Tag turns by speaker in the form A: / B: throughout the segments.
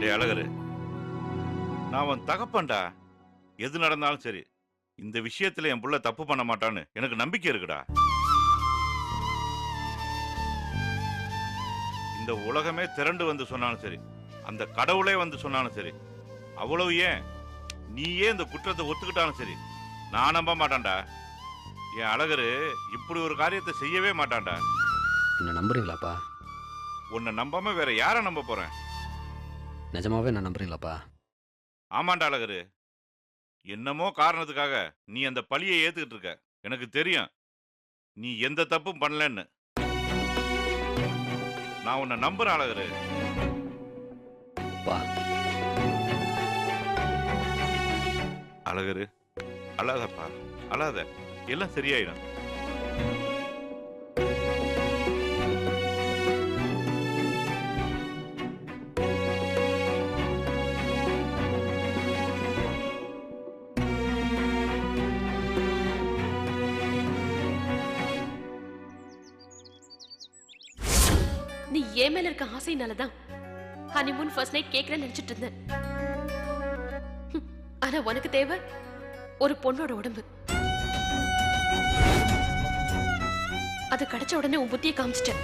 A: டேய் அழகரு. நான் அவன் தகப்பன்டா. எது நடந்தாலும் சரி இந்த விஷயத்துல என் புள்ள தப்பு பண்ண மாட்டான்னு எனக்கு நம்பிக்கை இருக்குடா. இந்த உலகமே திரண்டு வந்து சொன்னாலும் சரி அந்த கடவுளே வந்து சொன்னாலும் சரி அவ்வளவு ஏன்? நீயே இந்த குற்றத்தை ஒத்துக்கிட்டாலும் சரி நான் நம்ப மாட்டான்டா. என் அழகரு இப்படி ஒரு காரியத்தை செய்யவே மாட்டான்டா.
B: என்ன நம்புறீங்களாப்பா?
A: உன்னை நம்பாம வேற யாரை நம்ப போறேன்?
B: நிஜமாவே என்ன நம்புறீங்களாப்பா?
A: ஆமாண்டா அழகரு. என்னமோ காரணத்துக்காக நீ அந்த பழியை ஏத்துக்கிட்டு இருக்க. எனக்கு தெரியும். நீ எந்த தப்பும் பண்ணலன்னு. நான் உன்னை நம்புறேன் அழகரு.
B: பா
A: அழகரு அழாதப்பா அழாத. எல்லாம் சரியாயிடும்.
C: என் ஏன் மேல இருக்க ஆசைனாலதான் ஹனிமூன் ஃபர்ஸ்ட் நைட் கேக்குறேன்னு நினைச்சிட்டு இருந்தேன். ஆனா உனக்கு தேவை? ஒரு பொண்ணோட உடம்பு. அது கிடைச்ச உடனே உன் புத்தியை காமிச்சிட்டேன்.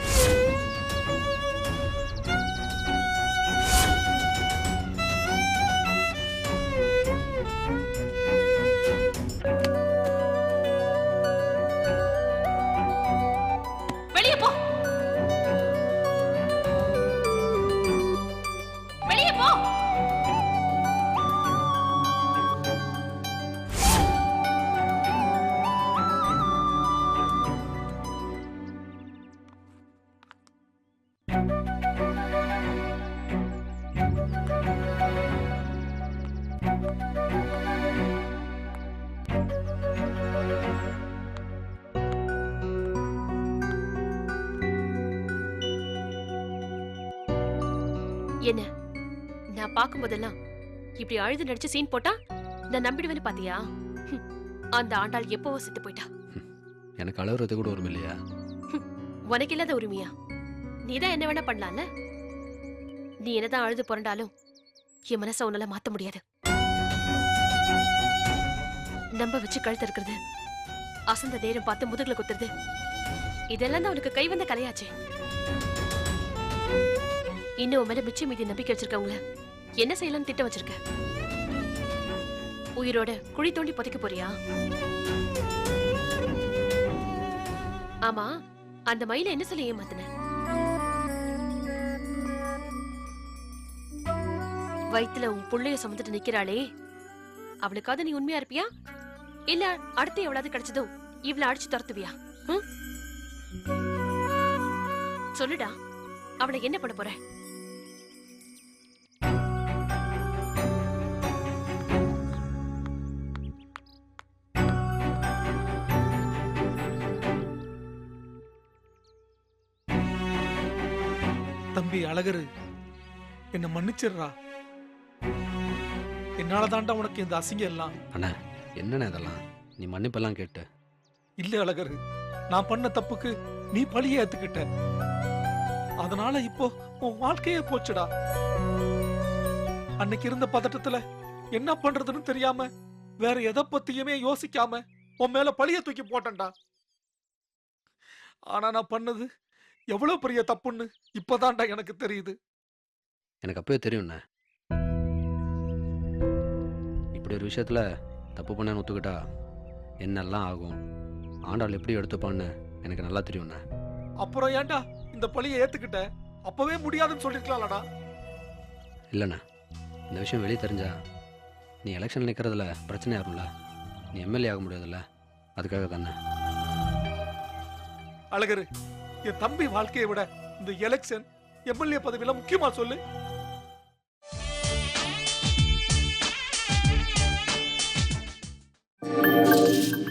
C: என்ன? நான் பார்க்கும்போதெல்லாம் இப்படி அழுது நடிச்சு சீன் போட்டா நான் நம்பிடுவேன்னு பாத்தியா? அந்த ஆண்டாள் எப்பவோ செத்து போயிட்டா.
B: எனக்கு அழுகுறது கூட உரிமை இல்லையா?
C: உனக்கு இல்லாத உரிமையா? நீதான் என்ன வேணா பண்ணலாம்ல? நீ என்னதான் அழுது புரண்டாலும் என் மனசை உன்னால மாத்த முடியாது. நம்ப வச்சு கழுத்து இருக்கிறது அசந்த நேரம் பார்த்து முதுகுல குத்துறது இதெல்லாம் தான் உனக்கு கை வந்த கலையாச்சே. இன்னும் உன் மேல மிச்சம் மீதி நம்பிக்கை வச்சிருக்கவங்கள? என்ன செய்யலாம்னு திட்டம் வச்சிருக்க? உயிரோட குழி தோண்டி புதைக்க போறியா? ஆமா அந்த மயில என்ன சொல்லி ஏமாத்தின? வயித்துல உன் புள்ளைய சுமந்துட்டு நிக்கிறாளே அவளுக்காவது நீ உண்மையா இருப்பியா? இல்ல அடுத்து எவ்வளவு கிடைச்சதும் இவள அடிச்சு துரத்துவியா? சொல்லுடா அவளை என்ன பண்ண போற?
D: தம்பி அழகரு. என்ன மன்னிச்சிடுறா. என்னால தாண்டா உனக்கு இந்த அசிங்கம் எல்லாம்.
B: அண்ணா என்னண்ணே இதெல்லாம்? நீ மன்னிப்பெல்லாம் கேட்டு.
D: இல்ல அழகரு நான் பண்ண தப்புக்கு நீ பழிய ஏத்துக்கிட்ட. அதனால இப்போ உன் வாழ்க்கையே போச்சுடா. அன்னைக்கு இருந்த பதட்டத்துல என்ன பண்றதுன்னு தெரியாம வேற எதை பத்தியுமே யோசிக்காம உன் மேல பழிய தூக்கி போட்டேன்டா. ஆனா நான் பண்ணது எவ்வளவு பெரிய தப்புன்னு இப்பதான்டா எனக்கு தெரியுது.
B: எனக்கு அப்பவே தெரியும்ண்ணே. இப்படி ஒரு விஷயத்துல தப்பு பண்ணேன்னு ஒத்துக்கிட்டா என்னெல்லாம் ஆகும்? ஆண்டாள் எப்படி எடுத்துப்பான்னு எனக்கு நல்லா தெரியும்ண்ணே.
D: அப்புறம் ஏன்டா இந்த பழிய ஏத்துக்கிட்ட? அப்பவே முடியாதுன்னு சொல்லிருக்கலாம்லடா.
B: இல்லைண்ணே. இந்த விஷயம் வெளியே தெரிஞ்சா நீ எலெக்ஷன் நிற்கிறதுல பிரச்சனை ஆகும்ல. நீ எம்எல்ஏ ஆக முடியாதுல்ல. அதுக்காக தானே
D: அழகரு என் தம்பி வாழ்க்கையை விட இந்த எலெக்ஷன் எம்எல்ஏ பதவியெல்லாம் முக்கியமா சொல்லு Thank you.